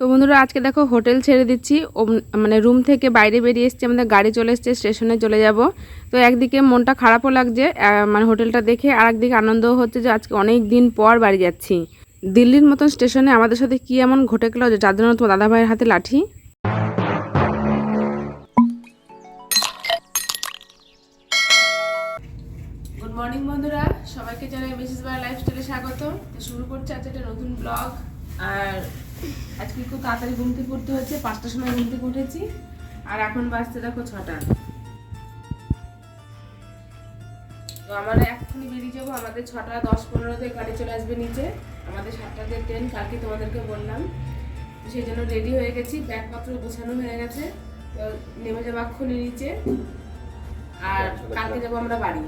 তো বন্ধুরা, আজকে দেখো হোটেল ছেড়ে দিচ্ছি। মানে রুম থেকে বাইরে বেরিয়ে এসেছি, আমাদের গাড়ি চলে এসছে, স্টেশনে চলে যাব। তো একদিকে মনটা খারাপও লাগছে মানে হোটেলটা দেখে আর একদিকে আনন্দও হচ্ছে যে আজকে অনেক দিন পর বাড়ি যাচ্ছি। দিল্লির মতন স্টেশনে আমাদের সাথে কি এমন ঘটে গেলো যে যার জন্য তোমার দাদাভাইয়ের হাতে লাঠি? মর্নিং বন্ধুরা, সবাইকে জানাই মিসেস বার লাইফস্টাইলে স্বাগত শুরু করছে আজকে একটা নতুন ব্লগ আর আজকে খুব তাড়াতাড়ি ঘুম থেকে উঠতে হচ্ছে পাঁচটার সময় ঘুম থেকে উঠেছি। আর এখন বাজতে দেখো ছটা। তো আমরা এক্ষুনি বেরিয়ে যাব আমাদের ছটা দশ পনেরোতে গাড়ি চলে আসবে নিচে। আমাদের সাতটাতে ট্রেন কালকে তোমাদেরকে বললাম। সেই জন্য রেডি হয়ে গেছি ব্যাগপত্র গোছানো হয়ে গেছে। তো নেমে যাব এক্ষুনি নিচে। আর কালকে যাব আমরা বাড়ি।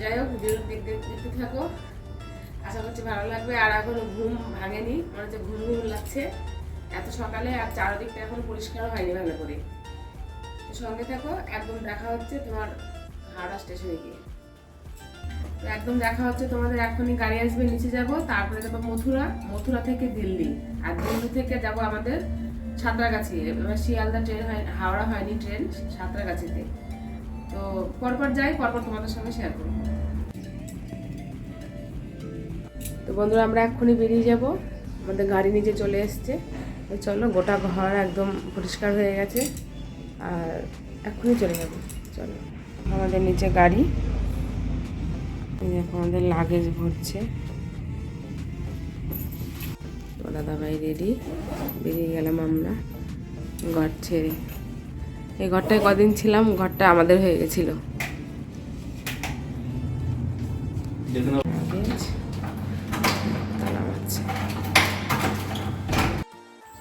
যাই হোক দেখতে দেখতে থাকো। আশা করছি ভালো লাগবে, আর এখন ঘুম ভাঙেনি। মনে হচ্ছে ঘুম ঘুম লাগছে, এত সকালে আর চারদিকটা এখন পরিষ্কার হয়নি ভালো করে। সঙ্গে থাকো, একদম দেখা হচ্ছে তোমার হাওড়া স্টেশনে গিয়ে। তো একদম দেখা হচ্ছে তোমাদের, এখনই গাড়ি আসবে, নিচে যাব, তারপরে যাব মথুরা মথুরা থেকে দিল্লি। আর দিল্লি থেকে যাব আমাদের সাঁতরাগাছি, এবার শিয়ালদা ট্রেন হয়, হাওড়া হয়নি ট্রেন, সাঁতরাগাছিতে। তো পরপর যাই, পরপর তোমাদের সঙ্গে শেয়ার করব। তো বন্ধুরা, আমরা এক্ষুনি বেরিয়ে যাব। আমাদের গাড়ি নিচে চলে এসছে। চলো, গোটা ঘর একদম পরিষ্কার হয়ে গেছে। আর এক্ষুনি চলে যাব। চলো, আমাদের নিচে গাড়ি। আমাদের লাগেজ ভরছে। দাদাভাই রেডি বেরিয়ে গেলাম আমরা ঘর ছেড়ে। এই ঘরটায় কদিন ছিলাম? ঘরটা আমাদের হয়ে গেছিল লাগেজ তালা বাজছে।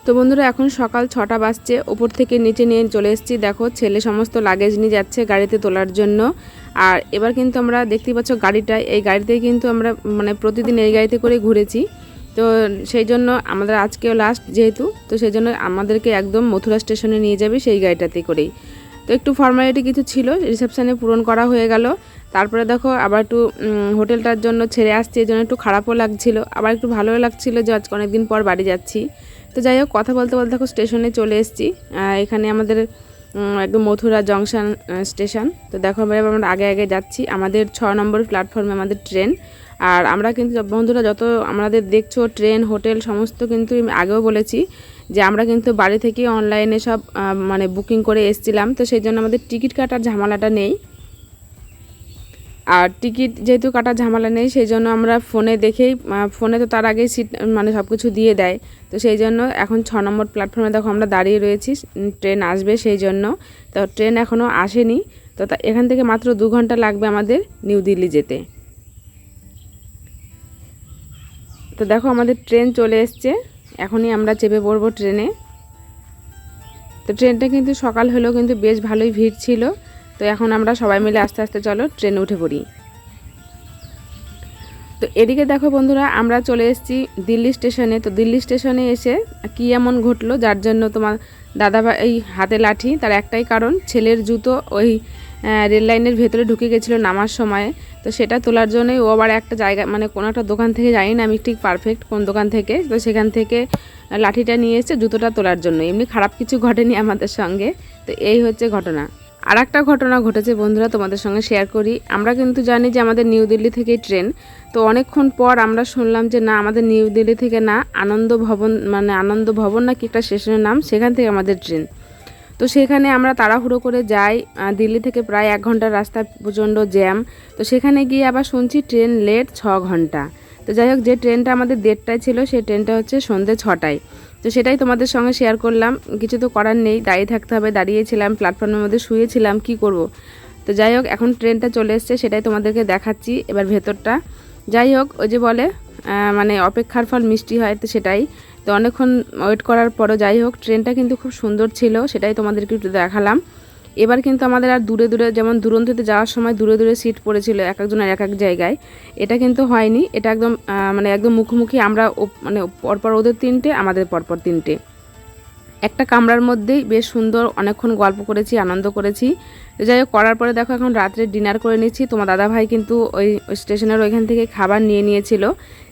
তো বন্ধুরা, এখন সকাল ছটা বাজছে। ওপর থেকে নিচে নিয়ে চলে এসেছি। দেখো, ছেলে সমস্ত লাগেজ নিয়ে যাচ্ছে গাড়িতে তোলার জন্য। আর এবার কিন্তু আমরা দেখতেই পাচ্ছ গাড়িটা এই গাড়িতেই কিন্তু আমরা মানে প্রতিদিন এই গাড়িতে করে ঘুরেছি। তো সেই জন্য আমাদের আজকেও লাস্ট যেহেতু, তো সেই জন্য আমাদেরকে একদম মথুরা স্টেশনে নিয়ে যাবে সেই গাড়িটাতে করেই। তো একটু ফর্মালিটি কিছু ছিল রিসেপশানে পূরণ করা হয়ে গেল। তারপরে দেখো, আবার একটু হোটেলটার জন্য ছেড়ে আসছি। এই জন্য একটু খারাপও লাগছিল। আবার একটু ভালোও লাগছিল যে আজকে অনেকদিন পর বাড়ি যাচ্ছি। তো যাই হোক, কথা বলতে বলতে দেখো স্টেশনে চলে এসেছি। এখানে আমাদের একদম মথুরা জংশন স্টেশন তো দেখো আমরা আগে আগে যাচ্ছি। আমাদের ছ নম্বর প্ল্যাটফর্মে আমাদের ট্রেন আর আমরা কিন্তু বন্ধুরা যত আমাদের দেখছ ট্রেন হোটেল সমস্ত কিন্তু আগেও বলেছি যে আমরা কিন্তু বাড়ি থেকে অনলাইনে সব মানে বুকিং করে এসছিলাম। তো সেই জন্য আমাদের টিকিট কাটার ঝামেলাটা নেই। আর টিকিট যেহেতু কাটার ঝামেলা নেই, সেই জন্য আমরা ফোনে দেখেই ফোনে তো তার আগেই সিট মানে সব কিছু দিয়ে দেয়। তো সেই জন্য এখন ছ নম্বর প্ল্যাটফর্মে দেখো আমরা দাঁড়িয়ে রয়েছি ট্রেন আসবে সেই জন্য। তো ট্রেন এখনও আসেনি তো, এখান থেকে মাত্র দু ঘণ্টা লাগবে আমাদের নিউ দিল্লি যেতে। তো দেখো আমাদের ট্রেন চলে এসছে, এখনই আমরা চেপে পড়ব ট্রেনে। তো ট্রেনটা কিন্তু সকাল হলেও কিন্তু বেশ ভালোই ভিড় ছিল। তো এখন আমরা সবাই মিলে আস্তে আস্তে, চলো, ট্রেনে উঠে পড়ি। তো এদিকে দেখো বন্ধুরা, আমরা চলে এসেছি দিল্লি স্টেশনে। তো দিল্লি স্টেশনে এসে কি এমন ঘটলো, যার জন্য তোমার দাদা এই হাতে লাঠি, তার একটাই কারণ, ছেলের জুতো ওই রেল লাইনের ভেতরে ঢুকে গেছিল নামার সময়। তো সেটা তোলার জন্যই ও আবার একটা জায়গা মানে কোনো একটা দোকান থেকে, জানি না আমি ঠিক পারফেক্ট কোন দোকান থেকে, তো সেখান থেকে লাঠিটা নিয়ে এসে জুতোটা তোলার জন্য। এমনি খারাপ কিছু ঘটেনি আমাদের সঙ্গে। তো এই হচ্ছে ঘটনা। আর একটা ঘটনা ঘটেছে, বন্ধুরা তোমাদের সঙ্গে শেয়ার করি। আমরা কিন্তু জানি যে আমাদের নিউ দিল্লি থেকেই ট্রেন তো অনেকক্ষণ পর আমরা শুনলাম যে না, আমাদের নিউ দিল্লি থেকে না আনন্দ ভবন মানে আনন্দ ভবন না কি একটা স্টেশনের নাম, সেখান থেকে আমাদের ট্রেন তো সেখানে আমরা তাড়াহুড়ো করে যাই দিল্লি থেকে প্রায় এক ঘণ্টার রাস্তা প্রচণ্ড জ্যাম তো সেখানে গিয়ে আবার শুনছি ট্রেন লেট ছ ঘণ্টা। তো যাই হোক, যে ট্রেনটা আমাদের দেড়টায় ছিল, সেই ট্রেনটা হচ্ছে সন্ধ্যে ছটায়। তো সেটাই তোমাদের সঙ্গে শেয়ার করলাম। কিছু তো করার নেই, দাঁড়িয়ে থাকতে হবে, দাঁড়িয়েছিলাম প্ল্যাটফর্মের মধ্যে শুয়েছিলাম, কি করব? তো যাই হোক, এখন ট্রেনটা চলে এসছে, সেটাই তোমাদেরকে দেখাচ্ছি এবার ভেতরটা। যাই হোক, ওই যে বলে মানে অপেক্ষার ফল মিষ্টি হয়, তো সেটাই। তো অনেকক্ষণ ওয়েট করার পরও যাই হোক, ট্রেনটা কিন্তু খুব সুন্দর ছিল, সেটাই তোমাদেরকে একটু দেখালাম। এবার কিন্তু আমাদের আর দূরে দূরে, যেমন দুরন্ততে যাওয়ার সময় দূরে দূরে সিট পড়েছিল এক একজনের এক এক জায়গায়। এটা কিন্তু হয়নি, এটা একদম মানে একদম মুখোমুখি আমরা মানে পরপর ওদের তিনটে, আমাদের পরপর তিনটে। একটা কামরার মধ্যেই বেশ সুন্দর অনেকক্ষণ গল্প করেছি, আনন্দ করেছি। যাই হোক, করার পরে দেখো এখন রাত্রে ডিনার করে নিচ্ছি। তোমার দাদা ভাই কিন্তু ওই স্টেশনের ওইখান থেকে খাবার নিয়ে নিয়েছিল।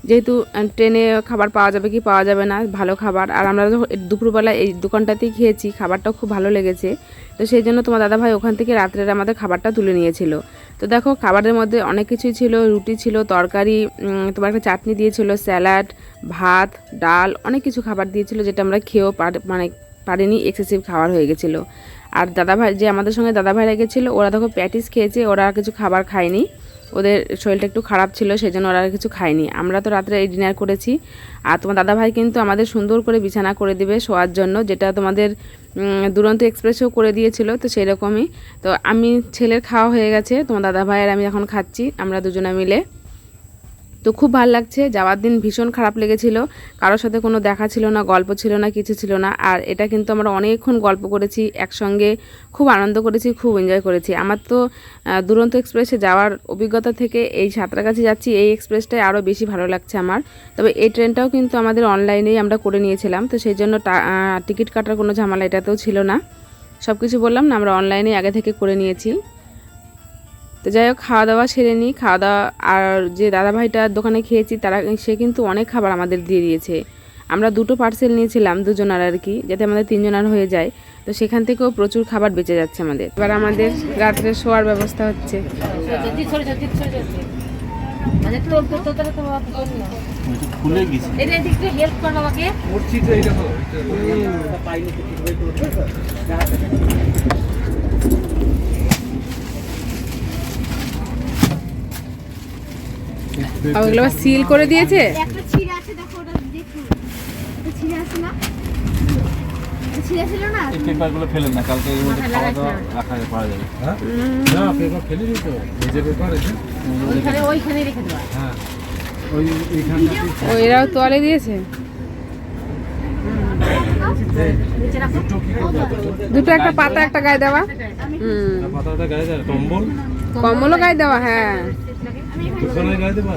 যেহেতু ট্রেনে খাবার পাওয়া যাবে কি পাওয়া যাবে না, ভালো খাবার। আর আমরা যখন দুপুরবেলা এই দোকানটাতেই খেয়েছি, খাবারটাও খুব ভালো লেগেছে। তো সেই জন্য তোমার দাদাভাই ওখান থেকে রাত্রের আমাদের খাবারটা তুলে নিয়েছিল। তো দেখো, খাবারের মধ্যে অনেক কিছুই ছিল। রুটি ছিল, তরকারি তোমার একটা চাটনি দিয়েছিল, স্যালাড, ভাত, ডাল, অনেক কিছু খাবার দিয়েছিল, যেটা আমরা খেয়েও মানে পারিনি এক্সেসিভ খাবার হয়ে গেছিল। আর দাদাভাই, যে আমাদের সঙ্গে দাদাভাইরা গেছিল ওরা দেখো প্যাটিস খেয়েছে, ওরা আর কিছু খাবার খায়নি। ওদের শরীরটা একটু খারাপ ছিল সেই জন্য ওরা কিছু খায়নি। আমরা তো রাত্রে এই ডিনার করেছি। আর তোমার দাদাভাই কিন্তু আমাদের সুন্দর করে বিছানা করে দিবে শোয়ার জন্য, যেটা তোমাদের দুরন্ত এক্সপ্রেসেও করে দিয়েছিল, তো সেই রকমই তো আমি ছেলের খাওয়া হয়ে গেছে, তোমার দাদাভাই আর আমি এখন খাচ্ছি, আমরা দুজনে মিলে। তো খুব ভালো লাগছে। যাওয়ার দিন ভীষণ খারাপ লেগেছিল। কারোর সাথে কোনো দেখা ছিল না, গল্প ছিল না, কিছু ছিল না। আর এটা কিন্তু আমরা অনেকক্ষণ গল্প করেছি, একসঙ্গে খুব আনন্দ করেছি, খুব এনজয় করেছি। আমার তো দুরন্ত এক্সপ্রেসে যাওয়ার অভিজ্ঞতা থেকে এই সাঁতরাগাছি যাচ্ছি, এই এক্সপ্রেসটাই আরও বেশি ভালো লাগছে আমার। তবে এই ট্রেনটাও কিন্তু আমাদের অনলাইনেই আমরা করে নিয়েছিলাম। তো সেই জন্য টিকিট কাটার কোনো ঝামেলা এটাতেও ছিল না। সব কিছু বললাম না, আমরা অনলাইনে আগে থেকে করে নিয়েছি। তো যাই হোক খাওয়া দাওয়া সেরে নিই। খাওয়া দাওয়া আর যে দাদাভাইটার দোকানে খেয়েছি তারা সে কিন্তু অনেক খাবার আমাদের দিয়ে দিয়েছে। আমরা দুটো পার্সেল নিয়েছিলাম দুজনার আর কি যাতে আমাদের তিনজনার হয়ে যায়। তো সেখান থেকেও প্রচুর খাবার বেঁচে যাচ্ছে আমাদের। এবার আমাদের রাত্রে শোয়ার ব্যবস্থা হচ্ছে সরে যাচ্ছে সরে যাচ্ছে মানে তোর তো তোর তো বাবা তো করি না খুলে গেছে এই যে এদিক থেকে হেল্প কর বাবাকে আর ওগুলো সিল করে দিয়েছে? একটা ছিঁড়ে আছে দেখো ওটা দেখুন ছিঁড়ে আছে না? এটা ছিঁড়ে ছিল না? এই পেপারগুলো ফেলেন না কালকে এর মধ্যে খাওয়া দাওয়া রাখা পাওয়া যাবে। না পেপার ফেলে দিত এই যে পেপার আছে। ওইখানে ওইখানে রেখে দেওয়া। হ্যাঁ। ওই এইখানটা তোয়ালে দিয়েছে? দুটো একটা পাতা একটা গায়ে দেওয়া। হুম। পাতাটা গায়ে দেয় কম্বল? কম্বলও গায়ে দেওয়া হ্যাঁ। দেবা দেবো দেবো।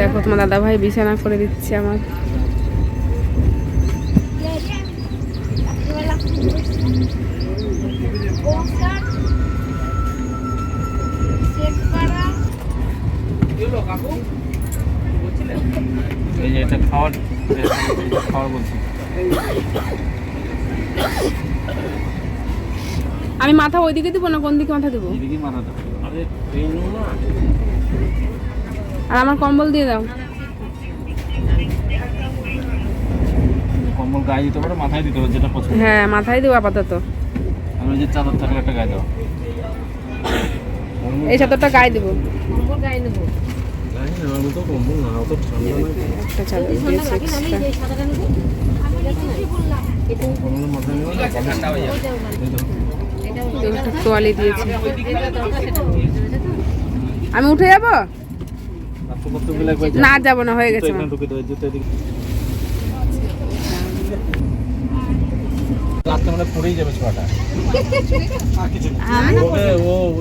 দেখো তোমার দাদা ভাই বিছানা করে দিচ্ছে আমার। এই যে এটা খাওয়ার খাওয়ার বলছি। আমি মাথা ওইদিকে দিব না কোন দিকে মাথা দেবো? এদিকে মাথাটা। আরে আর আমার কম্বল দিয়ে দাও। কম্বল গায়ে দিতে পারো মাথায় দিতে পারো যেটা পছন্দ। হ্যাঁ মাথায় দেবো আপাতত। আমি যে চাদর থাকলে একটা গায়ে দাও। এই চাদরটা গায়ে দেবো। কম্বল গায়ে নেব। কম্বল না অত ঠান্ডা নাই একটা চাদর লাগে আমি। যে সাদাটা নেব। কম্বলের মাথায় নেওয়া তোয়ালে দিয়েছে? আমি উঠে যাব? না যাব না হয়ে গেছে মানে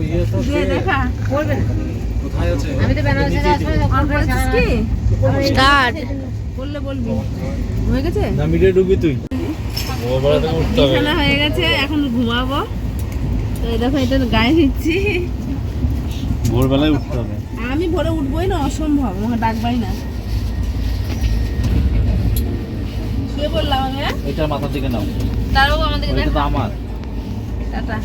ইয়ে আছে? আমি তো বেনারসে যাওয়ার যখন করে স্টার্ট। বললে বলবি। হয়ে গেছে? না মিডিয়ে ঢুকবি তুই। বিছানা হয়ে গেছে এখন ঘুমাবো। তো এই দেখো এটা গায়ে নিচ্ছি ভোরবেলায় উঠতে হবে। আমি ভোরে উঠবোই না অসম্ভব আমাকে ডাকবাই না। শুয়ে বললাম আমি হ্যাঁ? এটা মাথার দিকে নাও। তারাও আমাদের আমার। টাটা।